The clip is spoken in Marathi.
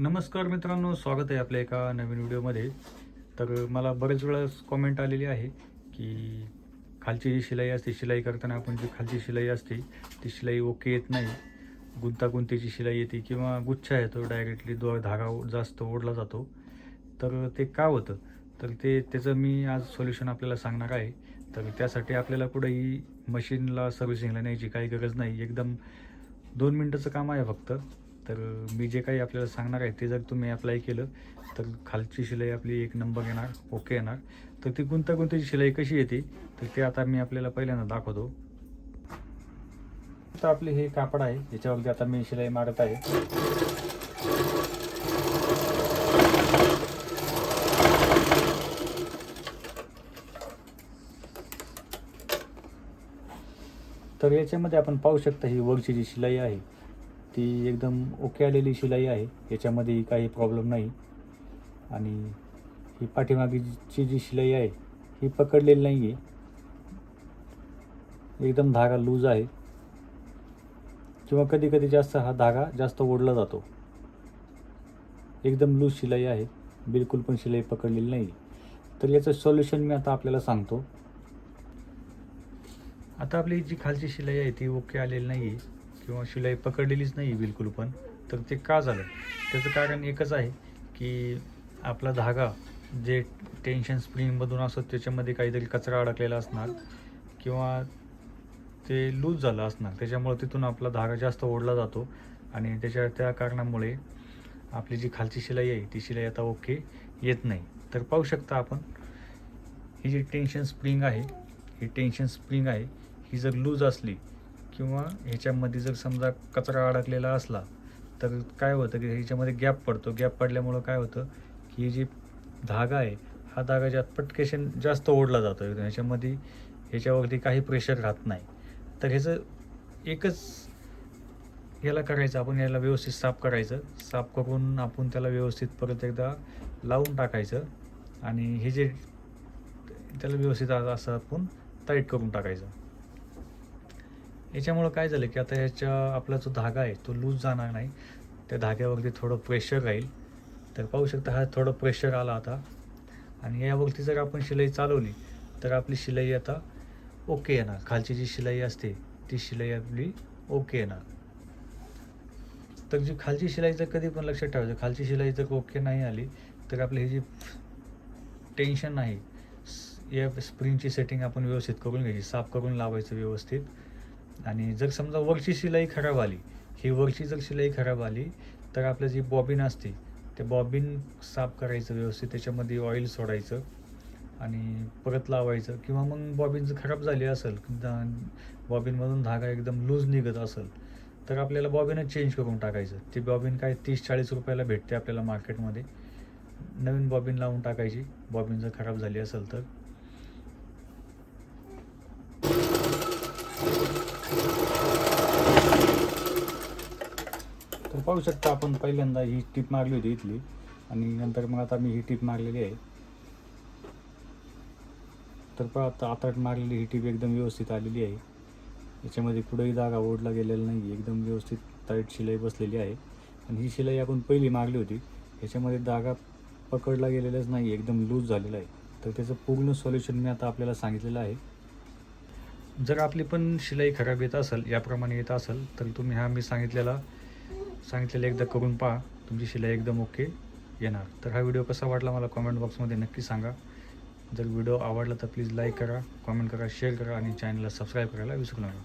नमस्कार मित्रांनो स्वागत आहे आपल्या एका नवीन व्हिडिओमध्ये. तर मला बरेच वेळेस कॉमेंट आलेली आहे की खालची जी शिलाई असते शिलाई करताना आपण जी खालची शिलाई असते ती शिलाई ओके येत नाही. गुंतागुंतीची शिलाई येते किंवा गुच्छा येतो डायरेक्टली दो धागा जास्त ओढला जातो. तर ते का होतं? तर ते त्याचं मी आज सोल्युशन आपल्याला सांगणार आहे. तर त्यासाठी आपल्याला कुठेही मशीनला सर्व्हिसिंगला न्यायची काही गरज नाही. एकदम दोन मिनटाचं काम आहे फक्त. तर मी जे काही आपल्याला सांगणार आहे ते जर तुम्ही अप्लाय केलं तर खालची शिलाई आपली एक नंबर येणार ओके येणार. तर ती गुंतागुंतीची शिलाई कशी येते तर ते आता मी आपल्याला पहिल्यांदा दाखवतो. आता आपले हे कापड आहे याच्यावरती आता मी शिलाई मारत आहे. तर याच्यामध्ये आपण पाहू शकता ही वरची जी शिलाई आहे ती एकदम ओके आलेली शिलाई आहे. याच्यामध्ये काही प्रॉब्लेम नाही. आणि ही पाठीमागेची जी शिलाई आहे ही पकडलेली नाही आहे एकदम धागा लूज आहे. किंवा कधी कधी जास्त हा धागा जास्त ओढला जातो. एकदम लूज शिलाई आहे. बिलकुल पण शिलाई पकडलेली नाही तर याचं सोल्युशन मी आता आपल्याला सांगतो. आता आपली जी खालची शिलाई आहे ती ओके आलेली नाही आहे किंवा शिलाई पकडलेलीच नाही बिलकुल पण. तर ते का झालं? त्याचं कारण एकच आहे की आपला धागा जे टेन्शन स्प्रिंगमधून असतो त्याच्यामध्ये काहीतरी कचरा अडकलेला असणार किंवा ते लूज झालं असणार. त्याच्यामुळे तिथून आपला धागा जास्त ओढला जातो आणि त्याच्या त्या कारणामुळे आपली जी खालची शिलाई आहे ती शिलाई आता ओके येत नाही. तर पाहू शकता आपण ही जी टेन्शन स्प्रिंग आहे ही टेन्शन स्प्रिंग आहे ही जर लूज असली किंवा ह्याच्यामध्ये जर समजा कचरा अडकलेला असला तर काय होतं की ह्याच्यामध्ये गॅप पडतो. गॅप पडल्यामुळं काय होतं की जी धागा आहे हा धागा ज्यात पटकेशन जास्त ओढला जातो. ह्याच्यामध्ये ह्याच्यावरती काही प्रेशर राहत नाही. तर ह्याचं एकच याला करायचं आपण याला व्यवस्थित साफ करायचं. साफ करून आपण त्याला व्यवस्थित परत एकदा लावून टाकायचं आणि हे जे त्याला व्यवस्थित असं आपण टाईट करून टाकायचं. याच्यामुळं काय झालं की आता ह्याच्या आपला जो धागा आहे तो लूज जाणार नाही. त्या धाग्यावरती थोडं प्रेशर राहील. तर पाहू शकता हा थोडं प्रेशर आला आता. आणि यावरती जर आपण शिलाई चालवली तर आपली शिलाई आता ओके येणार. खालची जी शिलाई असते ती शिलाई आपली ओके येणार. तर जी खालची शिलाई जर कधी पण लक्षात ठेवायचं खालची शिलाई जर ओके नाही आली तर आपली ही जी टेन्शन नाही या स्प्रिंगची सेटिंग आपण व्यवस्थित करून घ्यायची साफ करून लावायचं व्यवस्थित. आणि जर समजा वरची शिलाई खराब आली ही वरची जर शिलाई खराब आली तर आपलं जी बॉबिन असते ते बॉबिन साफ करायचं व्यवस्थित त्याच्यामध्ये ऑइल सोडायचं आणि परत लावायचं. किंवा मग बॉबिन जर खराब झाली असेल बॉबिनमधून धागा एकदम लूज निघत असेल तर आपल्याला बॉबिनच चेंज करून टाकायचं. ती बॉबिन काय तीस चाळीस रुपयाला भेटते आपल्याला मार्केटमध्ये नवीन बॉबिन लावून टाकायची. बॉबिन जर खराब झाली असेल तर. पाहू शकता आपण. पहिल्यांदा ही टीप मारली होती इथली. आणि नंतर मग आता मी ही टीप मारलेली आहे. तर पहा आता आता मारलेली ही टीप एकदम व्यवस्थित आलेली आहे. याच्यामध्ये कुठंही जागा ओढला गेलेला नाही एकदम व्यवस्थित टाईट शिलाई बसलेली आहे. आणि ही शिलाई आपण पहिली मारली होती. ह्याच्यामध्ये धागा पकडला गेलेलाच नाही एकदम लूज झालेला आहे. तर त्याचं पूर्ण सोल्युशन मी आता आपल्याला सांगितलेलं आहे. जर आपली पण शिलाई खराब येत असेल याप्रमाणे येत असेल तर तुम्ही हा मी सांगितलेला सांगितलेलं एकदा करून पहा. तुमची शिलाई एकदम ओके येणार. तर हा व्हिडिओ कसा वाटला मला कॉमेंट बॉक्समध्ये नक्की सांगा. जर व्हिडिओ आवडला तर प्लीज लाईक करा कॉमेंट करा शेअर करा आणि चॅनलला सबस्क्राईब करायला विसरू नका.